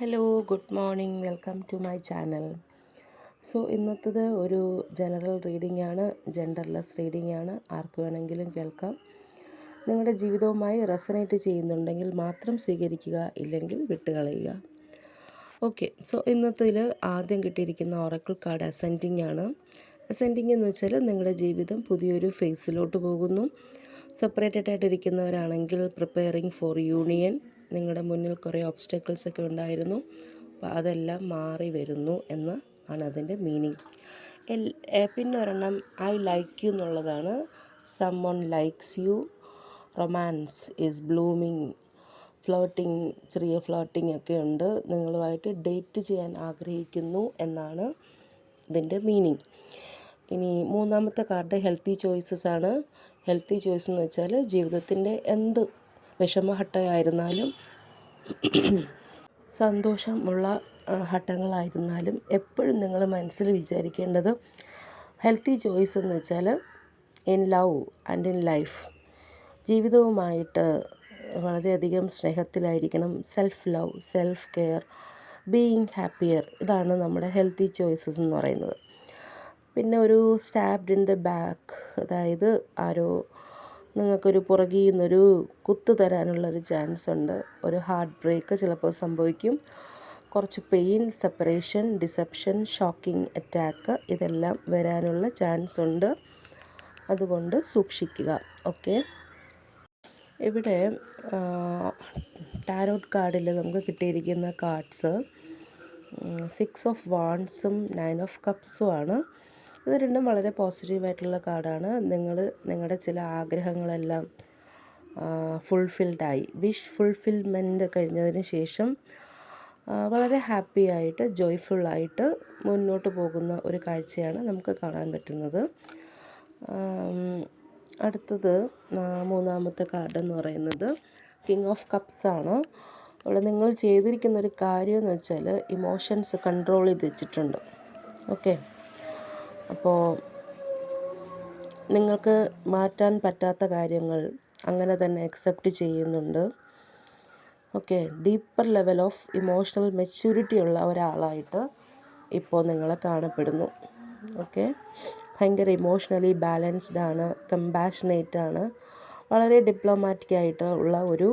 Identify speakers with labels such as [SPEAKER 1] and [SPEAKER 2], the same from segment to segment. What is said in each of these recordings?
[SPEAKER 1] Hello good morning. Welcome to my channel. So ഇന്നത്തത് ഒരു general reading ആണ് genderless reading ആണ് ആർക്ക് വേണമെങ്കിലും കേൾക്കാം. നിങ്ങളുടെ ജീവിതവുമായി റെസനേറ്റ് ചെയ്യുന്നുണ്ടെങ്കിൽ മാത്രം സ്വീകരിക്കുക ഇല്ലെങ്കിൽ വിട്ടുകളയുക. ഓക്കെ സോ ഇന്നത്തിൽ ആദ്യം കിട്ടിയിരിക്കുന്ന ഓറക്കിൾ കാർഡ് അസെൻഡിങ് ആണ് അസെൻഡിങ് എന്ന് വെച്ചാൽ നിങ്ങളുടെ ജീവിതം പുതിയൊരു ഫേസിലോട്ട് പോകുന്നു. സെപ്പറേറ്റഡ് ആയിട്ടിരിക്കുന്നവരാണെങ്കിൽ പ്രിപ്പയറിങ് ഫോർ യൂണിയൻ. നിങ്ങളുടെ മുന്നിൽ കുറേ ഒബ്സ്റ്റക്കിൾസ് ഒക്കെ ഉണ്ടായിരുന്നു. അപ്പോൾ അതെല്ലാം മാറി വരുന്നു എന്ന് ആണ് അതിന്റെ മീനിങ് പിന്നെ ഒരെണ്ണം ഐ ലൈക്ക് യു എന്നുള്ളതാണ്. Some one likes you romance is blooming floating ചെറിയ ഫ്ലോട്ടിംഗ് ഒക്കെ ഉണ്ട്. നിങ്ങളുമായിട്ട് ഡേറ്റ് ചെയ്യാൻ ആഗ്രഹിക്കുന്നു എന്നാണ് ഇതിന്റെ മീനിങ് ഇനി മൂന്നാമത്തെ കാർഡ് ഹെൽത്തി ചോയ്സസ് ആണ്. ഹെൽത്തി ചോയ്സ് എന്ന് വെച്ചാൽ ജീവിതത്തിന്റെ എന്ത് വിഷമഘട്ടമായിരുന്നാലും സന്തോഷമുള്ള ഘട്ടങ്ങളായിരുന്നാലും എപ്പോഴും നിങ്ങൾ മനസ്സിൽ വിചാരിക്കേണ്ടത് ഹെൽത്തി ചോയ്സ് എന്ന് വെച്ചാൽ in love and in life ജീവിതവുമായിട്ട് വളരെയധികം സ്നേഹത്തിലായിരിക്കണം. Self love self care being happier ഇതാണ് നമ്മുടെ ഹെൽത്തി ചോയ്സസ് എന്ന് പറയുന്നത്. പിന്നെ ഒരു സ്റ്റാബ്ഡ് ഇൻ ദ ബാക്ക് അതായത് ആരോ നിങ്ങൾക്കൊരു പുറകിൽ നിന്നൊരു കുത്ത് തരാനുള്ളൊരു ചാൻസ് ഉണ്ട് ഒരു ഹാർട്ട് ബ്രേക്ക് ചിലപ്പോൾ സംഭവിക്കും. കുറച്ച് pain separation deception shocking attack ഇതെല്ലാം വരാനുള്ള ചാൻസ് ഉണ്ട് അതുകൊണ്ട് സൂക്ഷിക്കുക. ഓക്കെ? ഇവിടെ ടാരോട്ട് കാർഡിൽ നമുക്ക് കിട്ടിയിരിക്കുന്ന കാർഡ്സ് സിക്സ് ഓഫ് വാൺസും നയൻ ഓഫ് കപ്സും ആണ്. ഇത് രണ്ടും വളരെ പോസിറ്റീവായിട്ടുള്ള കാർഡാണ് നിങ്ങൾ നിങ്ങളുടെ ചില ആഗ്രഹങ്ങളെല്ലാം ഫുൾഫിൽഡായി വിഷ് ഫുൾഫിൽമെന്റ് കഴിഞ്ഞതിന് ശേഷം വളരെ ഹാപ്പി ആയിട്ട് ജോയ്ഫുള്ളായിട്ട് മുന്നോട്ട് പോകുന്ന ഒരു കാഴ്ചയാണ് നമുക്ക് കാണാൻ പറ്റുന്നത്. അടുത്തത് മൂന്നാമത്തെ കാർഡ് എന്ന് പറയുന്നത് കിങ് ഓഫ് കപ്സ് ആണ്. ഇവിടെ നിങ്ങൾ ചെയ്തിരിക്കുന്ന ഒരു കാര്യം എന്ന് വെച്ചാൽ ഇമോഷൻസ് കൺട്രോൾ ചെയ്ത് വെച്ചിട്ടുണ്ട്. ഓക്കെ അപ്പോൾ നിങ്ങൾക്ക് മാറ്റാൻ പറ്റാത്ത കാര്യങ്ങൾ അങ്ങനെ തന്നെ അക്സെപ്റ്റ് ചെയ്യുന്നുണ്ട്. Okay deeper level of emotional maturity ഉള്ള ഒരാളായിട്ട് ഇപ്പോൾ നിങ്ങളെ കാണപ്പെടുന്നു. ഓക്കെ ഭയങ്കര ഇമോഷണലി ബാലൻസ്ഡ് ആണ് കമ്പാഷനേറ്റ് ആണ് വളരെ ഡിപ്ലോമാറ്റിക് ആയിട്ട് ഉള്ള ഒരു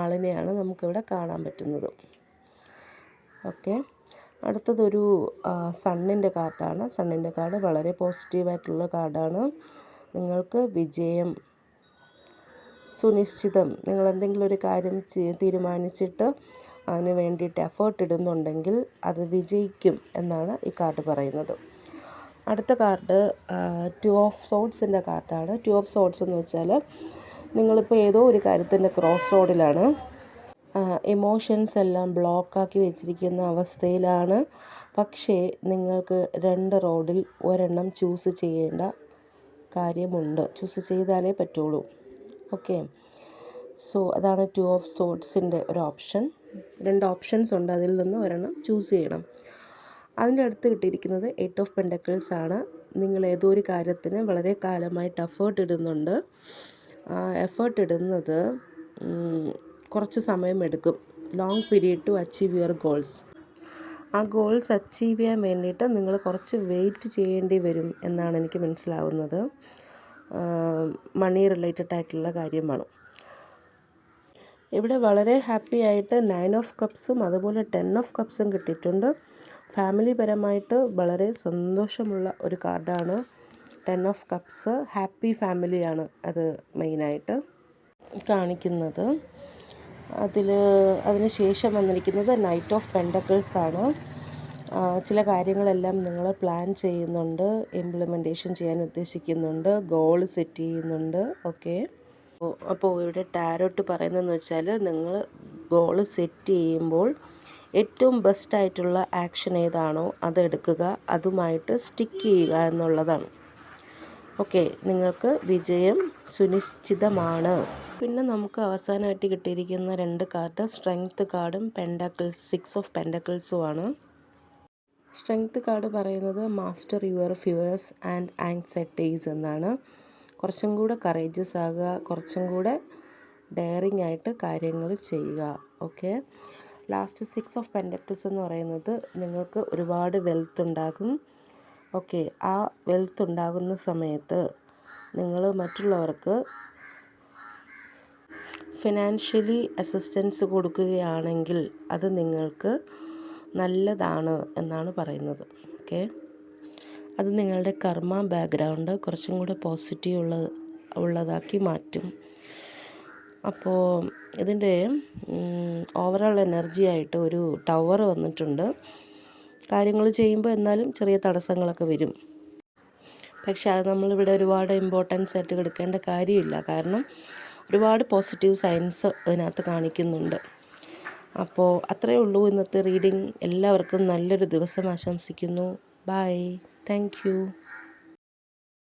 [SPEAKER 1] ആളിനെയാണ് നമുക്കിവിടെ കാണാൻ പറ്റുന്നത്. ഓക്കെ അടുത്തതൊരു സണ്ണിന്റെ കാർഡാണ്. സണ്ണിന്റെ കാർഡ് വളരെ പോസിറ്റീവായിട്ടുള്ള കാർഡാണ്. നിങ്ങൾക്ക് വിജയം സുനിശ്ചിതം നിങ്ങൾ എന്തെങ്കിലും ഒരു കാര്യം തീരുമാനിച്ചിട്ട് അതിന് വേണ്ടിയിട്ട് എഫേർട്ട് ഇടുന്നുണ്ടെങ്കിൽ അത് വിജയിക്കും എന്നാണ് ഈ കാർഡ് പറയുന്നത്. അടുത്ത കാർഡ് ടു ഓഫ് സോട്ട്സിന്റെ കാർഡാണ്. ടു ഓഫ് സോട്ട്സ് എന്ന് വെച്ചാൽ നിങ്ങളിപ്പോൾ ഏതോ ഒരു കാര്യത്തിന്റെ ക്രോസ് റോഡിലാണ്. ഇമോഷൻസ് എല്ലാം ബ്ലോക്കാക്കി വെച്ചിരിക്കുന്ന അവസ്ഥയിലാണ്. പക്ഷേ നിങ്ങൾക്ക് രണ്ട് റോഡിൽ ഒരെണ്ണം ചൂസ് ചെയ്യേണ്ട കാര്യമുണ്ട്. ചൂസ് ചെയ്താലേ പറ്റുള്ളൂ. ഓക്കെ സോ അതാണ് ടു ഓഫ് സോട്ട്സിന്റെ ഒരു ഓപ്ഷൻ രണ്ട് ഓപ്ഷൻസ് ഉണ്ട്. അതിൽ നിന്ന് ഒരെണ്ണം ചൂസ് ചെയ്യണം. അതിന്റെ അടുത്ത് കിട്ടിയിരിക്കുന്നത് എയ്റ്റ് ഓഫ് പെൻഡക്കിൾസ് ആണ്. നിങ്ങൾ ഏതോ ഒരു കാര്യത്തിന് വളരെ കാലമായിട്ട് എഫേർട്ട് ഇടുന്നുണ്ട്. എഫേർട്ട് ഇടുന്നത് കുറച്ച് സമയമെടുക്കും. Long period to achieve your goals ആ ഗോൾസ് അച്ചീവ് ചെയ്യാൻ വേണ്ടിയിട്ട് നിങ്ങൾ കുറച്ച് വെയിറ്റ് ചെയ്യേണ്ടി വരും എന്നാണ് എനിക്ക് മനസ്സിലാവുന്നത്. മണി റിലേറ്റഡ് ആയിട്ടുള്ള കാര്യമാണ്. ഇവിടെ വളരെ ഹാപ്പി ആയിട്ട് നയൻ ഓഫ് കപ്സും അതുപോലെ ടെൻ ഓഫ് കപ്സും കിട്ടിയിട്ടുണ്ട്. ഫാമിലി പരമായിട്ട് വളരെ സന്തോഷമുള്ള ഒരു കാർഡാണ് ടെൻ ഓഫ് കപ്സ് ഹാപ്പി ഫാമിലിയാണ് അത് മെയിനായിട്ട് കാണിക്കുന്നത്. അതിൽ അതിന് ശേഷം വന്നിരിക്കുന്നത് നൈറ്റ് ഓഫ് പെൻഡക്കിൾസ് ആണ്. ചില കാര്യങ്ങളെല്ലാം നിങ്ങൾ പ്ലാൻ ചെയ്യുന്നുണ്ട് ഇംപ്ലിമെന്റേഷൻ ചെയ്യാൻ ഉദ്ദേശിക്കുന്നുണ്ട് ഗോൾ സെറ്റ് ചെയ്യുന്നുണ്ട് ഓക്കെ അപ്പോൾ ഇവിടെ ടാരോട്ട് പറയുന്നതെന്ന് വെച്ചാൽ നിങ്ങൾ ഗോൾ സെറ്റ് ചെയ്യുമ്പോൾ ഏറ്റവും ബെസ്റ്റായിട്ടുള്ള ആക്ഷൻ ഏതാണോ അതെടുക്കുക അതുമായിട്ട് സ്റ്റിക്ക് ചെയ്യുക എന്നുള്ളതാണ്. ഓക്കെ നിങ്ങൾക്ക് വിജയം സുനിശ്ചിതമാണ്. പിന്നെ നമുക്ക് അവസാനമായിട്ട് കിട്ടിയിരിക്കുന്ന രണ്ട് കാർഡ് സ്ട്രെങ്ത് കാർഡും പെൻഡക്കിൾസ് സിക്സ് ഓഫ് പെൻഡക്കിൾസും ആണ് സ്ട്രെങ്ത് കാർഡ് പറയുന്നത് master your fears and anxieties എന്നാണ്. കുറച്ചും കൂടെ കറേജസ് ആകുക കുറച്ചും കൂടെ ഡെയറിങ് ആയിട്ട് കാര്യങ്ങൾ ചെയ്യുക. Okay. Last six of pentacles എന്ന് പറയുന്നത് നിങ്ങൾക്ക് ഒരുപാട് വെൽത്ത് ഉണ്ടാകും. ഓക്കെ ആ വെൽത്ത് ഉണ്ടാകുന്ന സമയത്ത് നിങ്ങൾ മറ്റുള്ളവർക്ക് ഫിനാൻഷ്യലി അസിസ്റ്റൻസ് കൊടുക്കുകയാണെങ്കിൽ അത് നിങ്ങൾക്ക് നല്ലതാണ് എന്നാണ് പറയുന്നത്. ഓക്കെ അത് നിങ്ങളുടെ കർമ്മ ബാക്ക്ഗ്രൗണ്ട് കുറച്ചും കൂടെ പോസിറ്റീവ് ഉള്ള ഉള്ളതാക്കി മാറ്റും. അപ്പോൾ ഇതിന്റെ ഓവറോൾ എനർജി ആയിട്ട് ഒരു ടവർ വന്നിട്ടുണ്ട്. കാര്യങ്ങൾ ചെയ്യുമ്പോൾ എന്നാലും ചെറിയ തടസ്സങ്ങളൊക്കെ വരും. പക്ഷെ അത് നമ്മളിവിടെ ഒരുപാട് ഇമ്പോർട്ടൻസ് ആയിട്ട് കൊടുക്കേണ്ട കാര്യമില്ല. കാരണം ഒരുപാട് പോസിറ്റീവ് സയൻസ് അതിനകത്ത് കാണിക്കുന്നുണ്ട്. അപ്പോൾ അത്രയേ ഉള്ളൂ ഇന്നത്തെ റീഡിംഗ് എല്ലാവർക്കും നല്ലൊരു ദിവസം ആശംസിക്കുന്നു. Bye thank